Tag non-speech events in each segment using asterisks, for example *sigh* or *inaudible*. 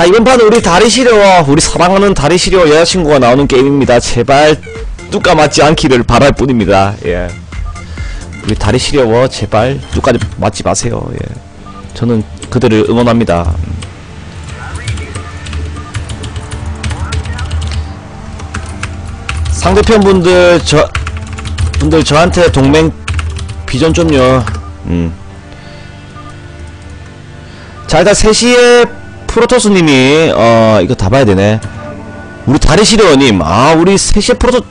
자 이번 판은 우리 다리 시려 우리 사랑하는 다리 시려 여자친구가 나오는 게임입니다. 제발 뚜까 맞지 않기를 바랄 뿐입니다. 예. 우리 다리 시려워 제발 뚜까 맞지 마세요. 예. 저는 그들을 응원합니다. 음. 상대편 분들 저 분들 저한테 동맹 비전 좀요. 음. 자 일단 3시에 프로토스님이 어 이거 다 봐야 되네. 우리 다리시려님 아 우리 3시에 프로토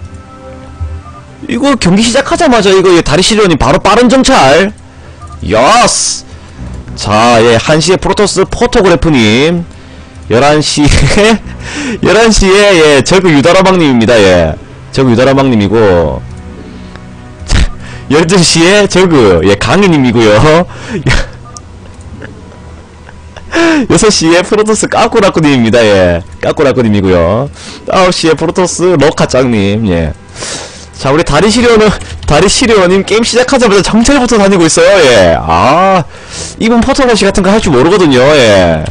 이거 경기 시작하자마자 이거 다리시려님 바로 빠른 정찰 야스! 자예 1시에 프로토스 포토그래프님 11시에 11시에 *laughs* 예 저그 유다라방님입니다 예. 저그 유다라방님이고 12시에 저그 예 강희님이고요 6시에 프로토스 까꾸라꾸님입니다, 예. 까꾸라꾸님이고요 9시에 프로토스 로카짱님, 예. 자, 우리 다리시려는, 다리시려님 게임 시작하자마자 정찰부터 다니고 있어요, 예. 아, 이분 포토머시 같은 거 할 줄 모르거든요, 예.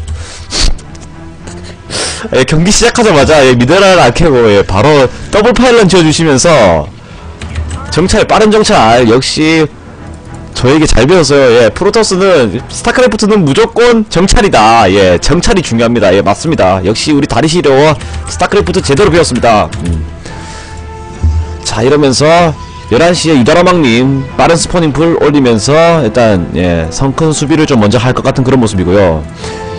예, 경기 시작하자마자, 예, 미네랄 안 캐고, 예, 바로 더블 파일런 지어주시면서, 정찰, 빠른 정찰, 역시, 저에게 잘 배웠어요. 예, 프로토스는 스타크래프트는 무조건 정찰이다. 예, 정찰이 중요합니다. 예, 맞습니다. 역시 우리 다리시려워 스타크래프트 제대로 배웠습니다. 음. 자, 이러면서 11시에 유다라망님 빠른 스포닝 풀 올리면서 일단 예, 성큰 수비를 좀 먼저 할 것 같은 그런 모습이고요.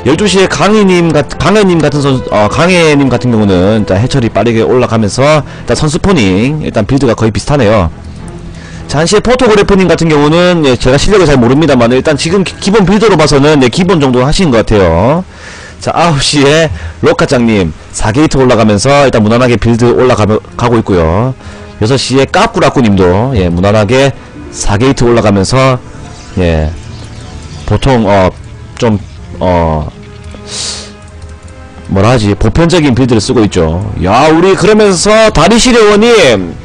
12시에 강희님 같, 강혜님 같은 선, 어, 강혜님 같은 경우는 일단 해철이 빠르게 올라가면서 일단 선스포닝 일단 빌드가 거의 비슷하네요. 잔시의 포토그래프님 같은 경우는 예, 제가 실력을 잘 모릅니다만 일단 지금 기, 본 빌드로 봐서는 예, 기본 정도 하신 것 같아요. 자 9시에 로카짱님 4게이트 올라가면서 일단 무난하게 빌드 올라가고 있고요. 6시에 까꾸라꾸님도 예, 무난하게 4게이트 올라가면서 예 보통 어좀어 어, 뭐라 하지 보편적인 빌드를 쓰고 있죠. 야 우리 그러면서 다리시려원님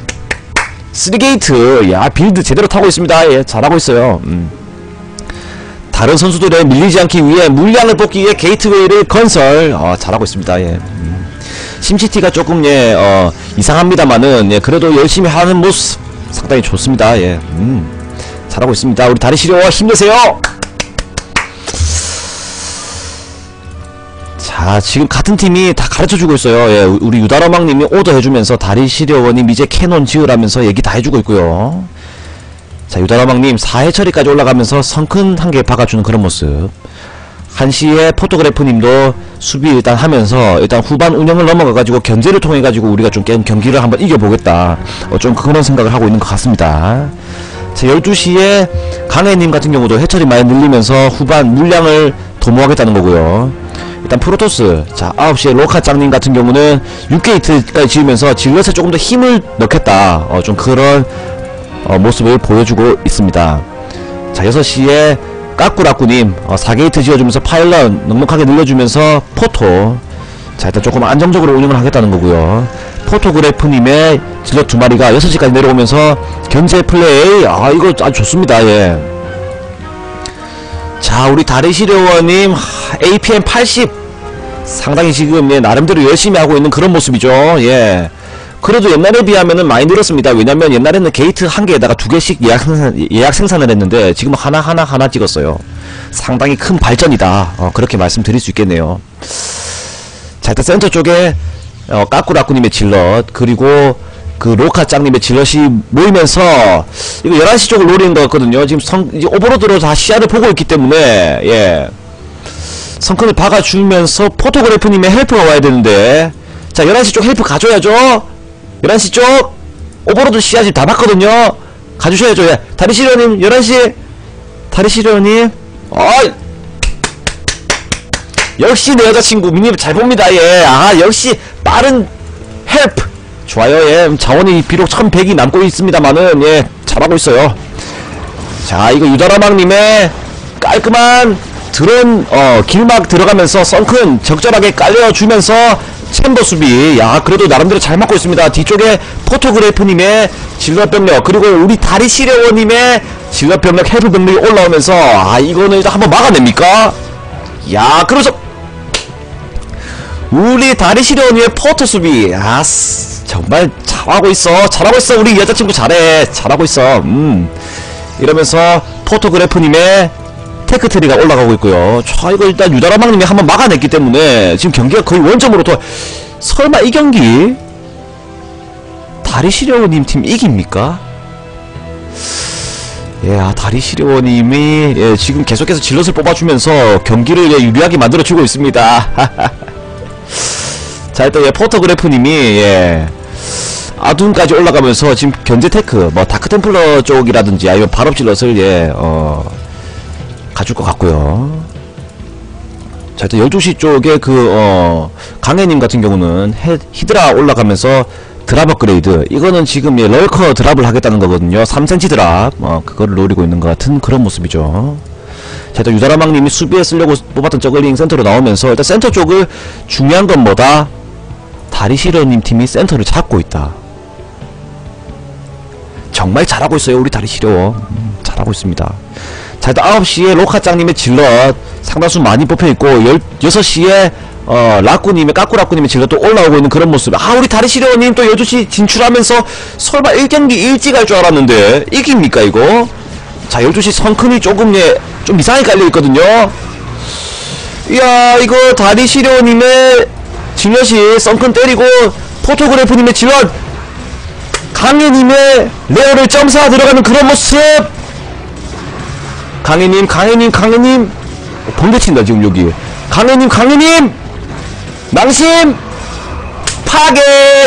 3게이트 야 빌드 제대로 타고 있습니다. 예 잘하고 있어요. 음. 다른 선수들의 밀리지 않기 위해 물량을 뽑기 위해 게이트웨이를 건설. 어, 잘하고 있습니다. 예. 음. 심시티가 조금 예 어, 이상합니다만은 예 그래도 열심히 하는 모습 상당히 좋습니다. 예. 음. 잘하고 있습니다. 우리 다리 시려 힘내세요 자 지금 같은 팀이 다 가르쳐주고 있어요. 예 우리 유다라망님이 오더 해주면서 다리 시려원님 이제 캐논 지으라면서 얘기 다 해주고 있고요. 자 유다라망님 4회 처리까지 올라가면서 성큰 한 개 박아주는 그런 모습. 한시에 포토그래프님도 수비 일단 하면서 일단 후반 운영을 넘어가가지고 견제를 통해가지고 우리가 좀 게임 경기를 한번 이겨보겠다. 어, 좀 그런 생각을 하고 있는 것 같습니다. 자 12시에 강혜님 같은 경우도 해처리 많이 늘리면서 후반 물량을 도모하겠다는 거고요 일단 프로토스. 자 9시에 로카짱님 같은 경우는 6게이트까지 지으면서 질럿에 조금 더 힘을 넣겠다. 어, 좀 그런 어, 모습을 보여주고 있습니다. 자 6시에 까꾸라꾸님 어, 4게이트 지어주면서 파일럿 넉넉하게 늘려주면서 포토. 자 일단 조금 안정적으로 운영을 하겠다는 거고요. 포토그래프님의 질럿 두 마리가 6시까지 내려오면서 견제 플레이. 아 이거 아주 좋습니다. 예. 자 우리 다리시려원님 APM 80 상당히 지금 예, 나름대로 열심히 하고 있는 그런 모습이죠. 예. 그래도 옛날에 비하면은 많이 늘었습니다. 왜냐면 옛날에는 게이트 한 개에다가 두 개씩 예약 예약 생산을 했는데 지금 하나 하나 하나 찍었어요. 상당히 큰 발전이다. 어, 그렇게 말씀드릴 수 있겠네요. 자 일단 센터 쪽에 어, 까꾸라꾸님의 질럿 그리고 그 로카짱님의 질럿이 모이면서 이거 11시 쪽을 노리는 것 같거든요. 지금 성, 오버로드로 다 시야를 보고 있기 때문에 예 성큰을 박아주면서 포토그래프님의 헬프가 와야 되는데. 자 11시 쪽 헬프 가줘야죠. 11시 쪽 오버로드 지금 다 봤거든요. 가주셔야죠. 예. 다리시려님 11시. 다리시려님. 어이! 역시 내 여자친구 미니 잘 봅니다. 예아 역시 빠른 헬프. 좋아요. 예. 자원이 비록 1100이 남고 있습니다만은 예. 잘하고 있어요. 자 이거 유다라망님의 깔끔한 드론 어 길막 들어가면서 썬큰 적절하게 깔려주면서 챔버 수비. 야 그래도 나름대로 잘 맞고 있습니다. 뒤쪽에 포토그래프님의 질럿병력 그리고 우리 다리 시려원님의 질럿병력 헬프병력이 올라오면서 아 이거는 일단 한번 막아냅니까? 야 그래서 우리 다리 시려원의 포터 수비. 아스 정말 잘하고 있어. 잘하고 있어 우리 여자친구 잘해. 잘하고 있어. 음. 이러면서 포토그래프님의 테크트리가 올라가고 있고요 자 이거 일단 유다라망님이 한번 막아냈기 때문에 지금 경기가 거의 원점으로 더 설마 이 경기 다리 시려원님 팀 이깁니까? 예, 아, 다리 시려원님이 예, 지금 계속해서 질럿을 뽑아주면서 경기를 예, 유리하게 만들어주고 있습니다. *laughs* 자 일단 예 포토그래프님이 예 아둔까지 올라가면서 지금 견제 테크 뭐 다크템플러 쪽이라든지 아니면 발업질럿을 예 어 가줄 것 같고요 자 일단 12시 쪽에 그 어 강해님 같은 경우는 헤, 히드라 올라가면서 드랍 업그레이드 이거는 지금 예 럴커 드랍을 하겠다는 거거든요 3cm 드랍 어 그거를 노리고 있는 것 같은 그런 모습이죠 자, 일단 유다라망님이 수비에 쓰려고 뽑았던 저글링 센터로 나오면서 일단 센터 쪽을 중요한 건 뭐다? 다리시러님 팀이 센터를 잡고 있다. 정말 잘하고 있어요, 우리 다리시러. 음, 잘하고 있습니다. 자, 일단 9시에 로카짱님의 질럿 상당수 많이 뽑혀있고, 6시에 어, 라꾸님의, 까꾸라꾸님의 질럿도 올라오고 있는 그런 모습. 아, 우리 다리시러님 또 12시 진출하면서 설마 1경기 일찍 할 줄 알았는데, 이깁니까, 이거? 자 12시 성큰이 조금 예, 좀 이상하게 깔려있거든요 이야 이거 다리 시려님의 질럿이 썬큰 때리고 포토그래프님의 질럿 강혜님의 레어를 점사 들어가는 그런 모습 강혜님 강혜님 어, 번개친다 지금 여기. 강혜님 강혜님. 낭심 파괴.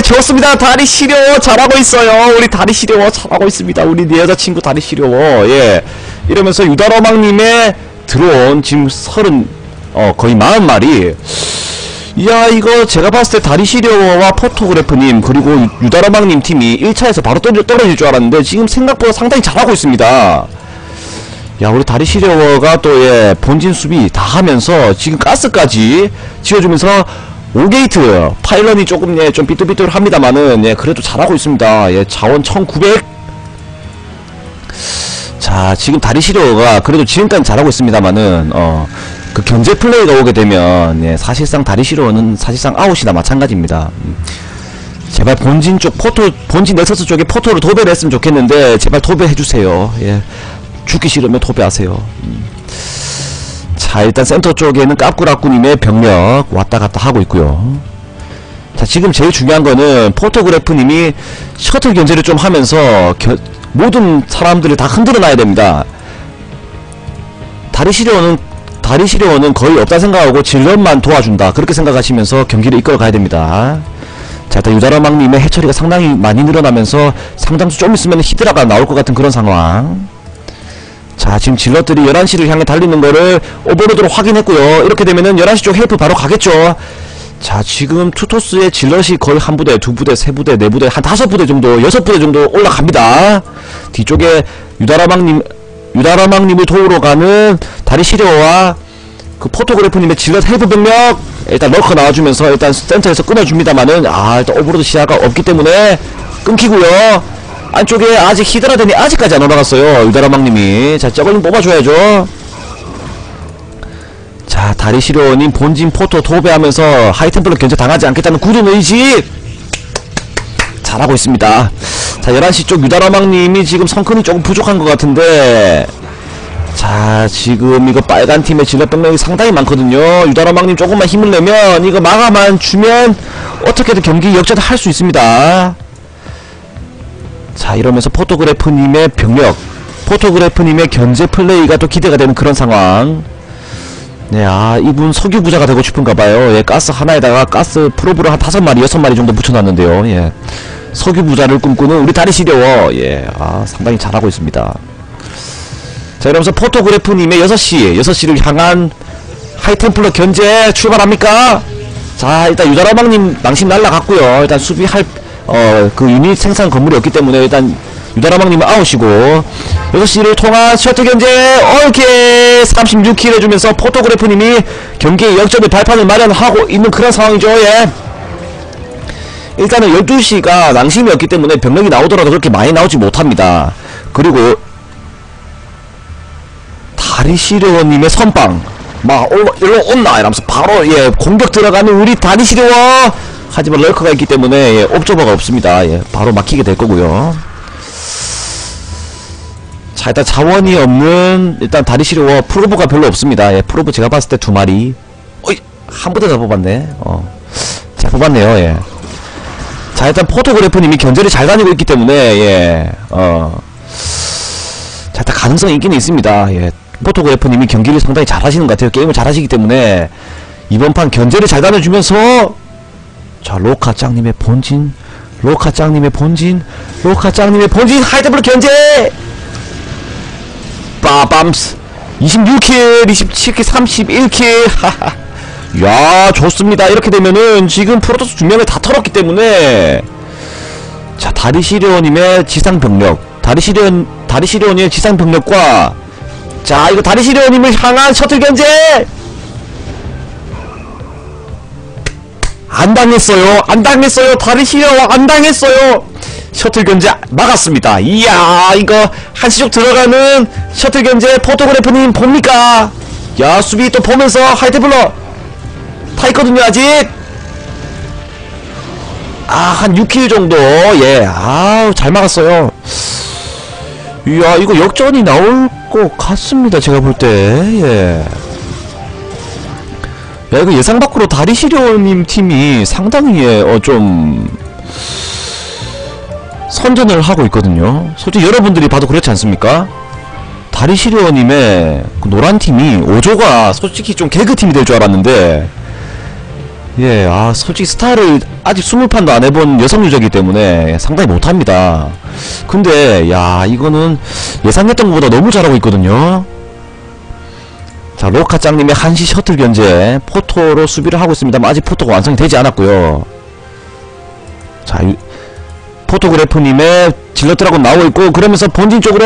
좋습니다. 다리 시려워. 잘하고 있어요. 우리 다리 시려워. 잘하고 있습니다. 우리 내 여자친구 다리 시려워. 예. 이러면서 유다로망님의 들어온 지금 서른 어 거의 마흔 마리. 이야 이거 제가 봤을 때 다리 시려워와 포토그래프님 그리고 유- 유다로망님 팀이 1차에서 바로 떨어질 줄 알았는데 지금 생각보다 상당히 잘하고 있습니다 야 우리 다리 시려워가 또 예 본진 수비 다 하면서 지금 가스까지 지어주면서 5게이트 파일런이 조금 예 좀 삐뚤삐뚤 합니다만은 예 그래도 잘하고 있습니다. 예 자원 1900 자 지금 다리 시려가 그래도 지금까지 잘하고 있습니다만은 어 그 견제 플레이가 오게 되면 예 사실상 다리 시려는 사실상 아웃이나 마찬가지입니다. 음. 제발 본진 쪽 포토 본진 넥서스 쪽에 포토를 도배를 했으면 좋겠는데 제발 도배해주세요. 예 죽기 싫으면 도배하세요. 음. 자 일단 센터 쪽에는 깝꾸라꾸님의 병력 왔다 갔다 하고 있고요. 자 지금 제일 중요한 거는 포토그래프님이 셔틀 견제를 좀 하면서 겨- 모든 사람들을 다 흔들어 놔야 됩니다. 다리 시려는 다리 시려는 거의 없다 생각하고 질럿만 도와준다. 그렇게 생각하시면서 경기를 이끌어 가야 됩니다. 자 일단 유다라망님의 해처리가 상당히 많이 늘어나면서 상당수 좀 있으면 히드라가 나올 것 같은 그런 상황 자 지금 질럿들이 11시를 향해 달리는 거를 오버로드로 확인했고요. 이렇게 되면은 11시 쪽 헬프 바로 가겠죠. 자 지금 투토스의 질럿이 거의 한 부대 두 부대 세 부대 네 부대 한 다섯 부대 정도 여섯 부대 정도 올라갑니다. 뒤쪽에 유다라망님 유다라망님을 도우러 가는 다리 시려와 그 포토그래프님의 질럿 헬프 병력 일단 럭커 나와주면서 일단 센터에서 끊어줍니다만은 아 일단 오버로드 시야가 없기 때문에 끊기고요 안쪽에 아직 히드라덴이 아직까지 안 올라갔어요. 유다라망님이. 자 저걸 좀 뽑아줘야죠. 자 다리 시려님 본진 포토 도배하면서 하이템플러 견제 당하지 않겠다는 굳은 의지! 잘하고 있습니다. 자 11시 쪽 유다라망님이 지금 성큰이 조금 부족한 것 같은데. 자 지금 이거 빨간 팀의 질럿 병력이 상당히 많거든요. 유다라망님 조금만 힘을 내면 이거 막아만 주면 어떻게든 경기 역전을 할수 있습니다 자 이러면서 포토그래프님의 병력 포토그래프님의 견제 플레이가 또 기대가 되는 그런 상황 네, 아, 이분 석유 부자가 되고 싶은가봐요. 예, 가스 하나에다가 가스 프로브를 한 다섯 마리, 여섯 마리 정도 붙여놨는데요. 예. 석유 부자를 꿈꾸는 우리 다리 시려워. 예, 아, 상당히 잘하고 있습니다. 자, 이러면서 포토그래프님의 6시, 6시를 향한 하이템플러 견제 출발합니까? 자, 일단 유다라방님 낭심 날라갔고요 일단 수비할, 어, 그 유닛 생산 건물이 없기 때문에 일단 유다라방님은 아웃이고 6시를 통한 셔틀 견제 오케이 36킬 해주면서 포토그래프님이 경기의 역전의 발판을 마련하고 있는 그런 상황이죠 예. 일단은 12시가 낭심이었기 때문에 병력이 나오더라도 그렇게 많이 나오지 못합니다. 그리고 다리시려원님의 선빵. 막 올라 일로 온나 이러면서 바로 예 공격 들어가는 우리 다리 시려워 하지만 럴커가 있기 때문에 예 옵저버가 없습니다. 예 바로 막히게 될 거고요. 자 일단 자원이 없는 일단 다리 시려워 프로브가 별로 없습니다. 예 프로브 제가 봤을 때 두 마리. 어이 한 부대 더 뽑았네. 어 잘 뽑았네요 예. 자 일단 포토그래프님이 견제를 잘 다니고 있기 때문에 예 어. 자, 일단 가능성이 있긴 있습니다. 예. 포토그래프님이 경기를 상당히 잘 하시는 것 같아요. 게임을 잘 하시기 때문에. 이번 판 견제를 잘 다녀주면서 자, 로카 짱님의 본진, 로카 짱님의 본진, 로카 짱님의 본진 하이드블루 견제! 빠밤스 26킬, 27킬, 31킬, 하하. 야, 좋습니다. 이렇게 되면은 지금 프로토스 두 명을 다 털었기 때문에 자, 다리시리오님의 지상병력, 다리시리온, 다리시리오님의 지상병력과 자, 이거 다리시리오님을 향한 셔틀 견제! 안 당했어요. 안 당했어요. 다리시리오 안 당했어요. 셔틀 견제 막았습니다. 이야, 이거 한시적 들어가는 셔틀 견제 포토그래프님 봅니까? 야, 수비 또 보면서 하이트블러 타 있거든요, 아직. 아, 한 6킬 정도. 예. 아우, 잘 막았어요. 이야, 이거 역전이 나올 것 같습니다. 제가 볼 때. 예. 야, 이거 예상 밖으로 다리시려님 팀이 상당히, 예, 어, 좀, 선전을 하고 있거든요. 솔직히 여러분들이 봐도 그렇지 않습니까? 다리시려님의 그 노란 팀이 5조가 솔직히 좀 개그팀이 될 줄 알았는데, 예, 아, 솔직히 스타를 아직 20판도 안 해본 여성 유저이기 때문에 상당히 못합니다. 근데, 야, 이거는 예상했던 것보다 너무 잘하고 있거든요. 자, 로카짱님의 한시 셔틀 견제, 포토로 수비를 하고 있습니다만 아직 포토가 완성이 되지 않았고요. 자, 유- 포토그래프님의 질러드라고 나오고 있고, 그러면서 본진 쪽으로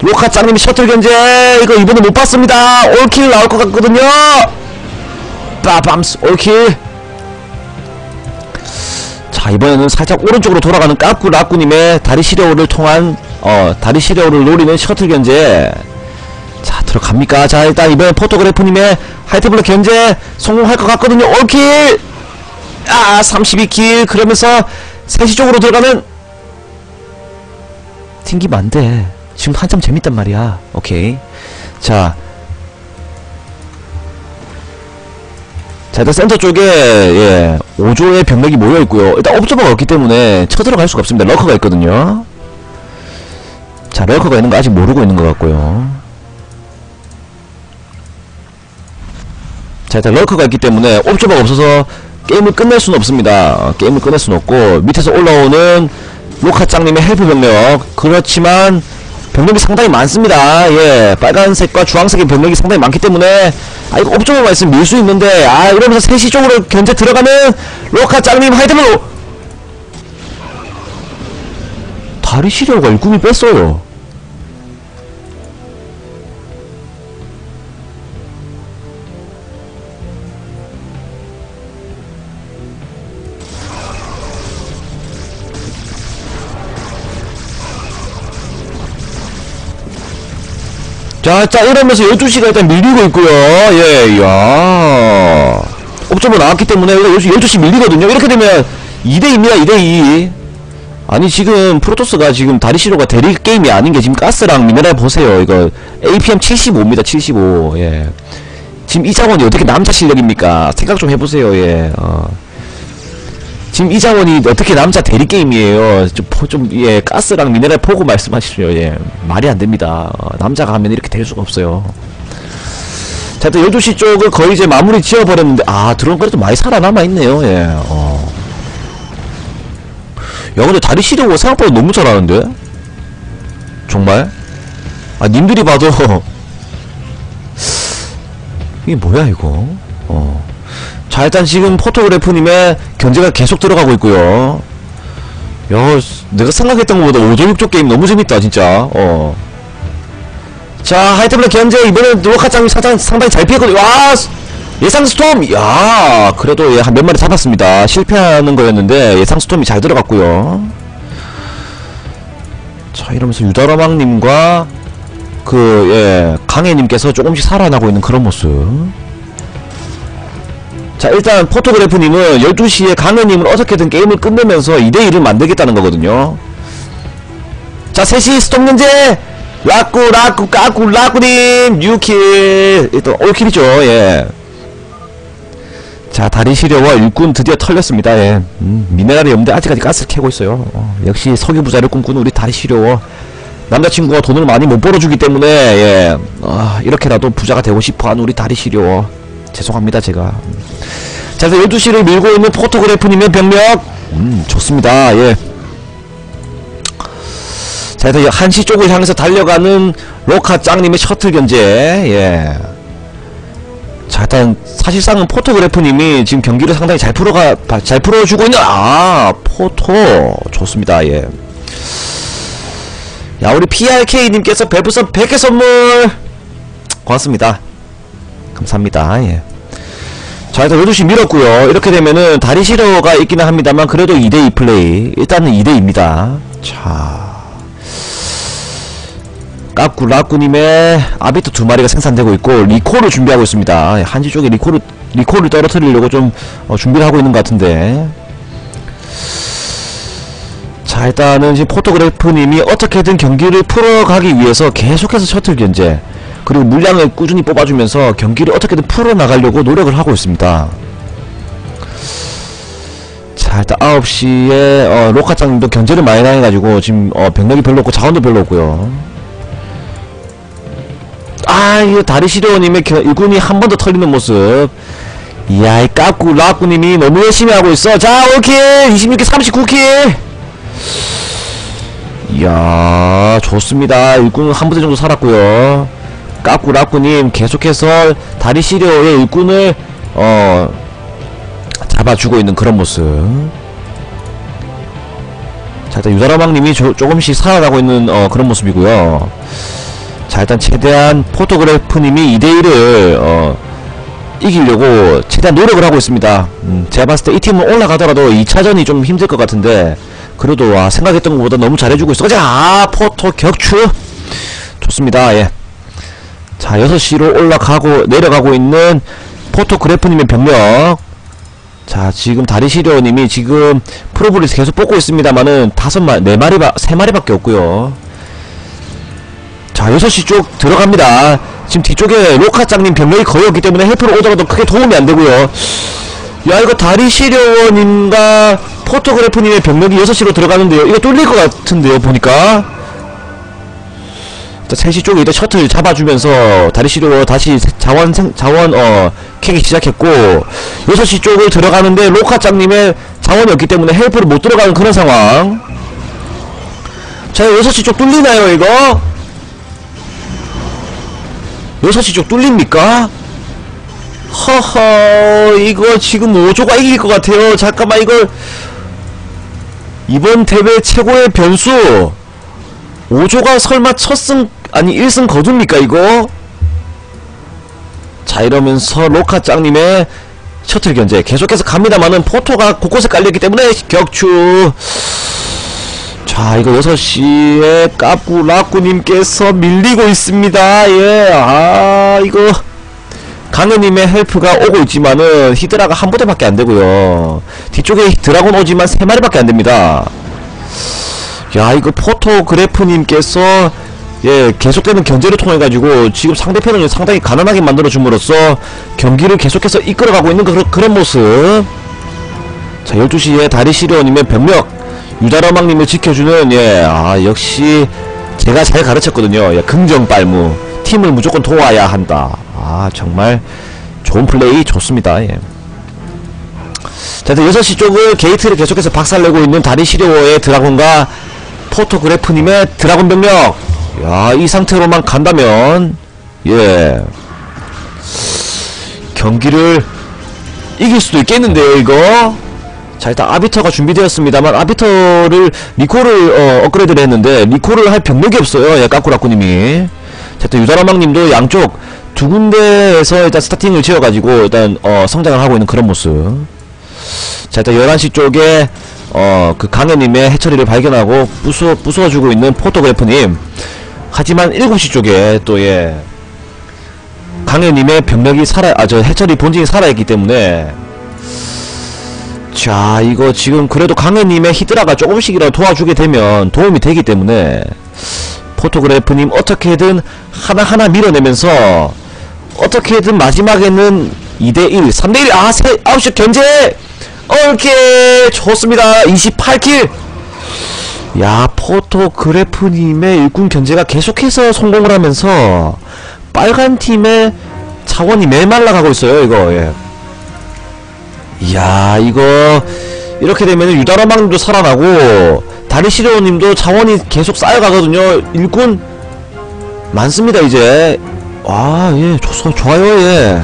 로카짱님의 셔틀 견제, 이거 이번에 못 봤습니다. 올킬 나올 것 같거든요. 빠밤스 올킬 자 이번에는 살짝 오른쪽으로 돌아가는 까꾸 라꾸님의 다리 시려오를 통한 어 다리 시려오를 노리는 셔틀 견제 자 들어갑니까? 자 일단 이번에 포토그래프님의 하이트블럭 견제 성공할 것 같거든요. 올킬! 아 32킬! 그러면서 3시 쪽으로 들어가는 튕기면 안돼. 지금 한참 재밌단 말이야. 오케이. 자. 자 일단 센터 쪽에 예 5조의 병력이 모여있고요. 일단 옵저버가 없기 때문에 쳐들어갈 수가 없습니다. 러커가 있거든요. 자 러커가 있는 거 아직 모르고 있는 것 같고요 자 일단 러커가 있기 때문에 옵저버가 없어서 게임을 끝낼 수는 없습니다. 어, 게임을 끝낼 수는 없고 밑에서 올라오는 로카짱님의 헬프 병력. 그렇지만 병력이 상당히 많습니다. 예 빨간색과 주황색의 병력이 상당히 많기 때문에 아 이거 옵저버가 있으면 밀 수 있는데 아 이러면서 3시 쪽으로 견제 들어가는 로카짱님 하이드블로! 다리 시려가 일꿈이 뺐어요 자, 자, 이러면서 12시가 일단 밀리고 있고요. 예, 야 옵저버 나왔기 때문에 이거 12시, 12시 밀리거든요. 이렇게 되면 2대2입니다, 2대2. 아니, 지금 프로토스가 지금 다리시로가 대리 게임이 아닌 게 지금 가스랑 미네랄 보세요. 이거 APM 75입니다, 75. 예. 지금 이 자원이 어떻게 남자 실력입니까? 생각 좀 해보세요, 예. 어. 지금 이자원이 어떻게 남자 대리 게임이에요. 좀, 포- 좀, 예, 가스랑 미네랄 보고 말씀하시죠, 예. 말이 안 됩니다. 어, 남자가 하면 이렇게 될 수가 없어요. 자, 일단 12시 쪽을 거의 이제 마무리 지어버렸는데, 아, 드론 그래도 많이 살아남아있네요, 예, 어. 야, 근데 다리 시려고 생각보다 너무 잘하는데? 정말? 아, 님들이 봐도, *laughs* 이게 뭐야, 이거? 어. 자 일단 지금 포토그래프님의 견제가 계속 들어가고 있고요. 야 내가 생각했던 것보다 5조 6조 게임 너무 재밌다 진짜. 어. 자 하이트블랙 견제. 이번엔 로카짱이 상당, 상당히 잘 피했거든요. 와 스- 예상 스톰! 야 그래도 예, 한몇 마리 잡았습니다. 실패하는 거였는데 예상 스톰이 잘 들어갔고요. 자 이러면서 유다라망님과 그, 예, 강혜님께서 조금씩 살아나고 있는 그런 모습. 자, 일단, 포토그래프님은 12시에 강혜님을 어떻게든 게임을 끝내면서 2대1을 만들겠다는 거거든요. 자, 3시 스톱면제! 라꾸, 라꾸, 까꾸, 라꾸님! 뉴킬! 일단, 올킬이죠, 예. 자, 다리 시려와 일꾼 드디어 털렸습니다, 예. 음, 미네랄이 없는데 아직까지 가스를 캐고 있어요. 어, 역시 석유 부자를 꿈꾸는 우리 다리 시려워. 남자친구가 돈을 많이 못 벌어주기 때문에, 예. 아, 이렇게라도 부자가 되고 싶어 하는 우리 다리 시려워. 죄송합니다, 제가. 음. 자, 그래서 12시를 밀고 있는 포토그래프님의 병력. 음, 좋습니다, 예. 자, 일단 1시 쪽을 향해서 달려가는 로카 짱님의 셔틀 견제, 예. 자, 일단, 사실상은 포토그래프님이 지금 경기를 상당히 잘 풀어가, 바- 잘 풀어주고 있는, 아, 포토. 좋습니다, 예. 야, 우리 PRK님께서 별풍선 100개 선물! 고맙습니다. 감사합니다, 예. 자, 일단 12시 밀었고요 이렇게 되면은, 다리 시러가 있기는 합니다만, 그래도 2대2 플레이. 일단은 2대2입니다. 자. 까꾸 라꾸님의 아비토 두 마리가 생산되고 있고 리코를 준비하고 있습니다. 한지 쪽에 리코를 리코를 떨어뜨리려고 좀 어, 준비를 하고 있는 것 같은데. 자 일단은 지금 포토그래프님이 어떻게든 경기를 풀어가기 위해서 계속해서 셔틀 견제 그리고 물량을 꾸준히 뽑아주면서 경기를 어떻게든 풀어나가려고 노력을 하고 있습니다. 자 일단 9시에 어, 로카짱님도 견제를 많이 당해가지고 지금 어, 병력이 별로 없고 자원도 별로 없고요. 아, 이거 다리 시려원님의 겨- 일꾼이 한 번 더 털리는 모습. 이야, 이 까꾸, 라꾸님이 너무 열심히 하고 있어. 자, 오킬! 26킬, 39킬! 이야, 좋습니다. 일꾼 한 부대 정도 살았고요 까꾸, 라꾸님 계속해서 다리 시려의 일꾼을, 어, 잡아주고 있는 그런 모습. 자, 일단 유다라방님이 조, 조금씩 살아나고 있는, 어, 그런 모습이고요. 자 일단 최대한 포토그래프님이 2대1을 어, 이기려고 최대한 노력을 하고 있습니다. 음, 제가 봤을 때 이 팀은 올라가더라도 2차전이 좀 힘들 것 같은데 그래도 와 생각했던 것보다 너무 잘해주고 있어. 자! 아, 포토 격추! 좋습니다. 예. 자 6시로 올라가고 내려가고 있는 포토그래프님의 병력. 자 지금 다리시려님이 지금 프로브리스 계속 뽑고 있습니다만은 다섯 마리 네 마리 세 마리밖에 없고요. 자 6시 쪽 들어갑니다. 지금 뒤쪽에 로카짱님 병력이 거의 없기 때문에 헬프로 오더라도 크게 도움이 안 되고요. 야 이거 다리 시려원님과 포토그래프님의 병력이 6시로 들어가는데요. 이거 뚫릴 것 같은데요 보니까 자 3시 쪽에 이제 셔틀 잡아주면서 다리 시려원 다시 세- 자원 생, 자원 어 캐기 시작했고 6시 쪽을 들어가는데 로카짱님의 자원이 없기 때문에 헬프를 못 들어가는 그런 상황 자 6시 쪽 뚫리나요 이거? 6시 쪽 뚫립니까? 허허 이거 지금 5조가 이길 것 같아요 잠깐만 이걸 이번 대회 최고의 변수 5조가 설마 첫승 아니 1승 거둡니까 이거? 자 이러면서 로카짱님의 셔틀 견제. 계속해서 갑니다만은 포토가 곳곳에 깔려있기 때문에 격추. 자 이거 6시에 까꾸 라꾸님께서 밀리고 있습니다. 예아 이거 강현님의 헬프가 오고 있지만은 히드라가 한 부대밖에 안되고요. 뒤쪽에 드라곤 오지만 세 마리밖에 안됩니다. 야 이거 포토그래프님께서 예 계속되는 견제를 통해 가지고 지금 상대편을 상당히 가난하게 만들어 줌으로써 경기를 계속해서 이끌어가고 있는 그런, 그런 모습. 자 12시에 다리시려님의 병력 유다라망님을 지켜주는 예 아 역시 제가 잘 가르쳤거든요. 예, 긍정 빨무. 팀을 무조건 도와야 한다. 아 정말 좋은 플레이 좋습니다. 예. 자 일단 6시 쪽을 게이트를 계속해서 박살내고 있는 다리시려의 드라곤과 포토그래프님의 드라곤 병력 야 이 상태로만 간다면 예. 경기를 이길 수도 있겠는데요 이거? 자 일단 아비터가 준비되었습니다만 아비터를 리콜을 어, 업그레이드를 했는데 리콜을 할 병력이 없어요 예 까꾸라꾸님이. 자 일단 유다라망님도 양쪽 두 군데에서 일단 스타팅을 지어가지고 일단 어, 성장을 하고 있는 그런 모습. 자 일단 11시 쪽에 어 그 강해님의 해처리를 발견하고 부수, 부숴주고 있는 포토그래프님 하지만 7시 쪽에 또 예. 강현님의 병력이 살아 아 저 해철이 본진이 살아있기 때문에. 자 이거 지금 그래도 강현님의 히드라가 조금씩이라도 도와주게 되면 도움이 되기 때문에 포토그래프님 어떻게든 하나하나 밀어내면서 어떻게든 마지막에는 2대1 3대1 아 세, 9시 견제! 오케이! 좋습니다. 28킬 야 포토그래프님의 일꾼 견제가 계속해서 성공을 하면서 빨간 팀의 차원이 메말라가고 있어요 이거. 예. 이야 이거 이렇게 되면 유다라망님도 살아나고 다리시로님도 자원이 계속 쌓여가거든요 일꾼. 많습니다 이제. 아예 좋아요 예.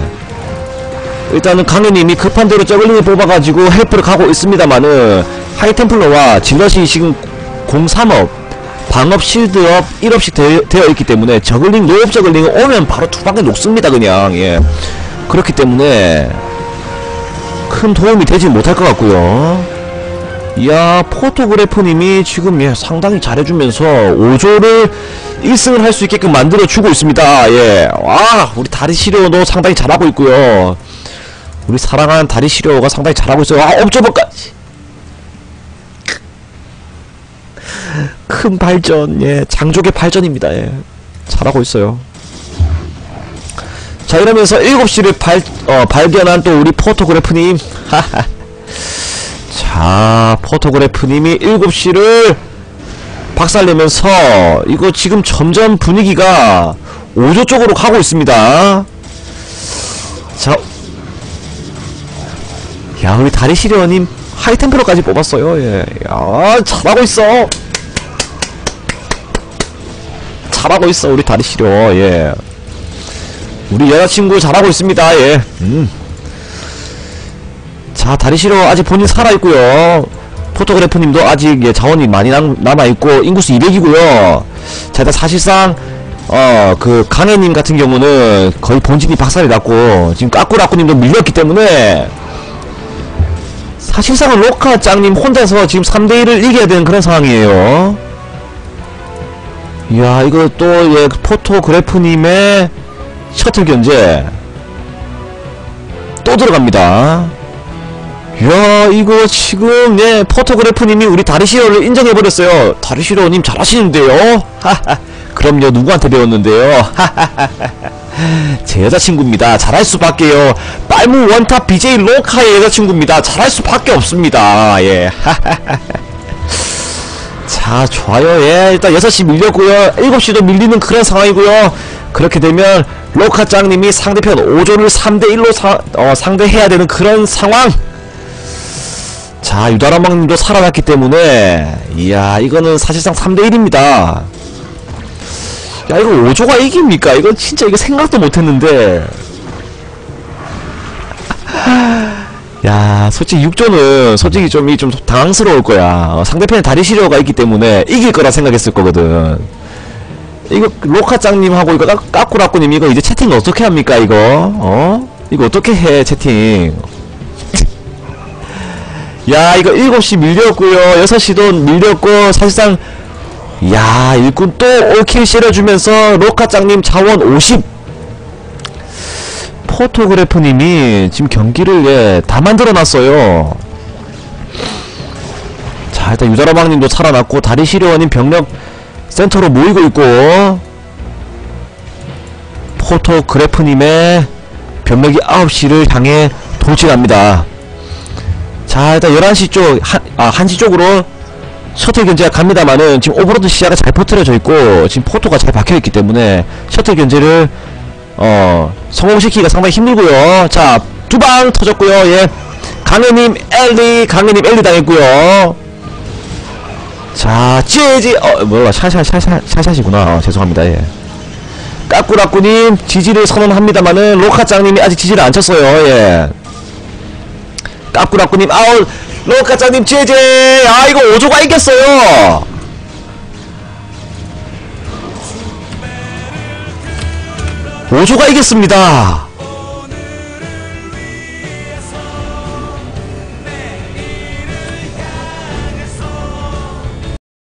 일단은 강현님이 급한 대로 저글링을 뽑아가지고 헬프를 가고 있습니다만은 하이템플러와 질럿이 지금 03업 방업 실드업 1업씩 되, 되어 있기 때문에 저글링 노업 저글링 오면 바로 두 방에 녹습니다 그냥. 예. 그렇기 때문에 큰 도움이 되지 못할 것 같고요. 이야 포토그래프님이 지금 예 상당히 잘해주면서 5조를 1승을 할 수 있게끔 만들어주고 있습니다. 예와 우리 다리시료도 상당히 잘하고 있고요. 우리 사랑하는 다리시료가 상당히 잘하고 있어요. 아 옵저버까지 큰 발전 예 장족의 발전입니다 예 잘하고 있어요 자 이러면서 7시를 발, 어, 발견한 또 우리 포토그래프님 자 포토그래프님이 7시를 박살내면서 이거 지금 점점 분위기가 5조 쪽으로 가고 있습니다 자 야, 우리 다리시려님 하이템플러까지 뽑았어요. 예. 야, 잘하고 있어. 잘하고 있어, 우리 다리 시려. 예. 우리 여자친구 잘하고 있습니다. 예. 음. 자, 다리 시려 아직 본인 살아있고요. 포토그래프님도 아직 예, 자원이 많이 남, 남아있고 인구수 200이고요. 자, 일단 사실상 어, 그, 강혜님 같은 경우는 거의 본진이 박살이 났고, 지금 까꾸라꾸님도 밀렸기 때문에, 사실상은 로카 짱님 혼자서 지금 3대1을 이겨야 되는 그런 상황이에요. 이야, 이거 또, 예, 포토그래프님의 셔틀 견제. 또 들어갑니다. 이야, 이거 지금, 예, 포토그래프님이 우리 다리시로를 인정해버렸어요. 다리시로님 잘하시는데요? 하하. 그럼요, 누구한테 배웠는데요? 제 여자친구입니다. 잘할 수밖에요. 빨무 원탑 BJ 로카의 여자친구입니다. 잘할 수밖에 없습니다. 예. 자, 좋아요. 예. 일단 6시 밀렸고요. 7시도 밀리는 그런 상황이고요. 그렇게 되면 로카 짱님이 상대편 5조를 3대1로 사, 어, 상대해야 되는 그런 상황. 자, 유다라망님도 살아났기 때문에 이야, 이거는 사실상 3대1입니다. 야 이거 5조가 이깁니까? 이거 진짜 이거 생각도 못했는데 야 솔직히 6조는 솔직히 좀, 이 좀 당황스러울 거야. 어, 상대편에 다리 시려가 있기 때문에 이길 거라 생각했을 거거든. 이거 로카짱님하고 이거 까, 까꾸라꾸님 이거 이제 채팅 어떻게 합니까 이거? 어? 이거 어떻게 해 채팅? *laughs* 야 이거 7시 밀렸고요. 6시도 밀렸고 사실상 야 일꾼 또 올킬 실어주면서 로카짱님 자원 50 포토그래프님이 지금 경기를 예, 다 만들어놨어요. 자 일단 유다라방님도 살아났고 다리시려원님 병력 센터로 모이고 있고 포토그래프님의 병력이 9시를 향해 돌진합니다. 자 일단 11시 쪽 한, 아 1시 쪽으로 셔틀 견제가 갑니다만은 지금 오버로드 시야가 잘 퍼트려져 있고 지금 포토가 잘 박혀있기 때문에 셔틀 견제를 어 성공시키기가 상당히 힘들고요. 자 두 방 터졌고요. 예. 강현님 엘리 강현님 엘리 당했고요. 자 지지 어 뭐야 샤샤샤샤 샤샤시구나. 어, 죄송합니다. 예. 까꾸라꾸님 지지를 선언합니다만은 로카짱님이 아직 지지를 안 쳤어요. 예. 까꾸라꾸님 아우 로카짱님 제제 아 이거 5조가 이겼어요 오조가 이겼습니다